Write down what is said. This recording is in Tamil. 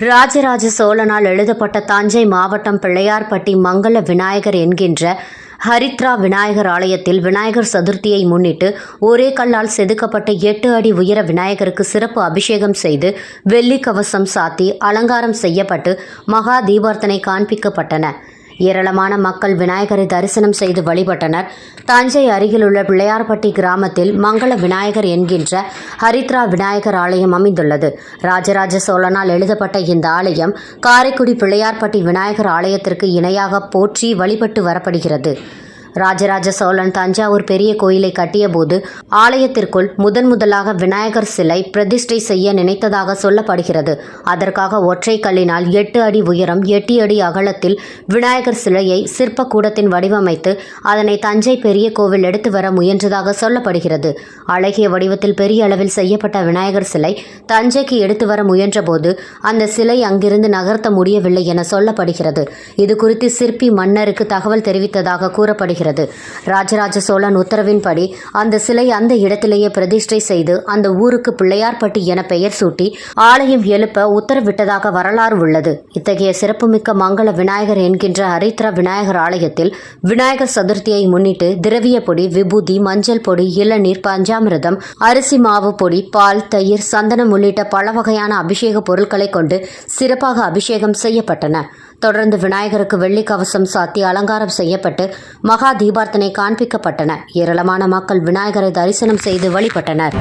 ராஜராஜ சோழனால் எழுதப்பட்ட தஞ்சை மாவட்டம் பிள்ளையார்பட்டி மங்கள விநாயகர் என்கின்ற ஹரித்ரா விநாயகர் ஆலயத்தில் விநாயகர் சதுர்த்தியை முன்னிட்டு ஒரே கல்லால் செதுக்கப்பட்ட எட்டு அடி உயர விநாயகருக்கு சிறப்பு அபிஷேகம் செய்து வெள்ளி கவசம் சாத்தி அலங்காரம் செய்யப்பட்டு மகா தீபார்த்தனை காண்பிக்கப்பட்டன. ஏராளமான மக்கள் விநாயகரை தரிசனம் செய்து வழிபட்டனர். தஞ்சை அருகிலுள்ள பிள்ளையார்பட்டி கிராமத்தில் மங்கள விநாயகர் என்கின்ற ஹரித்ரா விநாயகர் ஆலயம் அமைந்துள்ளது. ராஜராஜ சோழனால் எழுதப்பட்ட இந்த ஆலயம் காரைக்குடி பிள்ளையார்பட்டி விநாயகர் ஆலயத்திற்கு இணையாக போற்றி வழிபட்டு வரப்படுகிறது. ராஜராஜ சோழன் தஞ்சாவூர் பெரிய கோயிலை கட்டியபோது ஆலயத்திற்குள் முதன் முதலாக விநாயகர் சிலை பிரதிஷ்டை செய்ய நினைத்ததாக சொல்லப்படுகிறது. அதற்காக ஒற்றை கல்லினால் எட்டு அடி உயரம் எட்டு அடி அகலத்தில் விநாயகர் சிலையை சிற்பக்கூடத்தின் வடிவமைத்து அதனை தஞ்சை பெரிய கோவில் எடுத்து வர முயன்றதாக சொல்லப்படுகிறது. அழகிய வடிவத்தில் பெரிய அளவில் செய்யப்பட்ட விநாயகர் சிலை தஞ்சைக்கு எடுத்து வர முயன்றபோது அந்த சிலை அங்கிருந்து நகர்த்த முடியவில்லை என சொல்லப்படுகிறது. இது குறித்து சிற்பி மன்னருக்கு தகவல் தெரிவித்ததாக கூறப்படுகிறது. ராஜராஜ சோழன் உத்தரவின்படி அந்த சிலை அந்த இடத்திலேயே பிரதிஷ்டை செய்து அந்த ஊருக்கு பிள்ளையார்பட்டி என பெயர் சூட்டி ஆலயம் எழுப்ப உத்தரவிட்டதாக வரலாறு உள்ளது. இத்தகைய சிறப்புமிக்க மங்கள விநாயகர் என்கின்ற ஹரித்ரா விநாயகர் ஆலயத்தில் விநாயகர் சதுர்த்தியை முன்னிட்டு திரவிய பொடி விபூதி மஞ்சள் பொடி இளநீர் பஞ்சாமிரதம் அரிசி மாவு பொடி பால் தயிர் சந்தனம் உள்ளிட்ட பல வகையான அபிஷேக பொருட்களை கொண்டு சிறப்பாக அபிஷேகம் செய்யப்பட்டன. தொடர்ந்து விநாயகருக்கு வெள்ளி கவசம் சாத்தி அலங்காரம் செய்யப்பட்டு மகா தீபார்த்தனை காண்பிக்கப்பட்டன. ஏராளமான மக்கள் விநாயகரை தரிசனம் செய்து வழிபட்டனர்.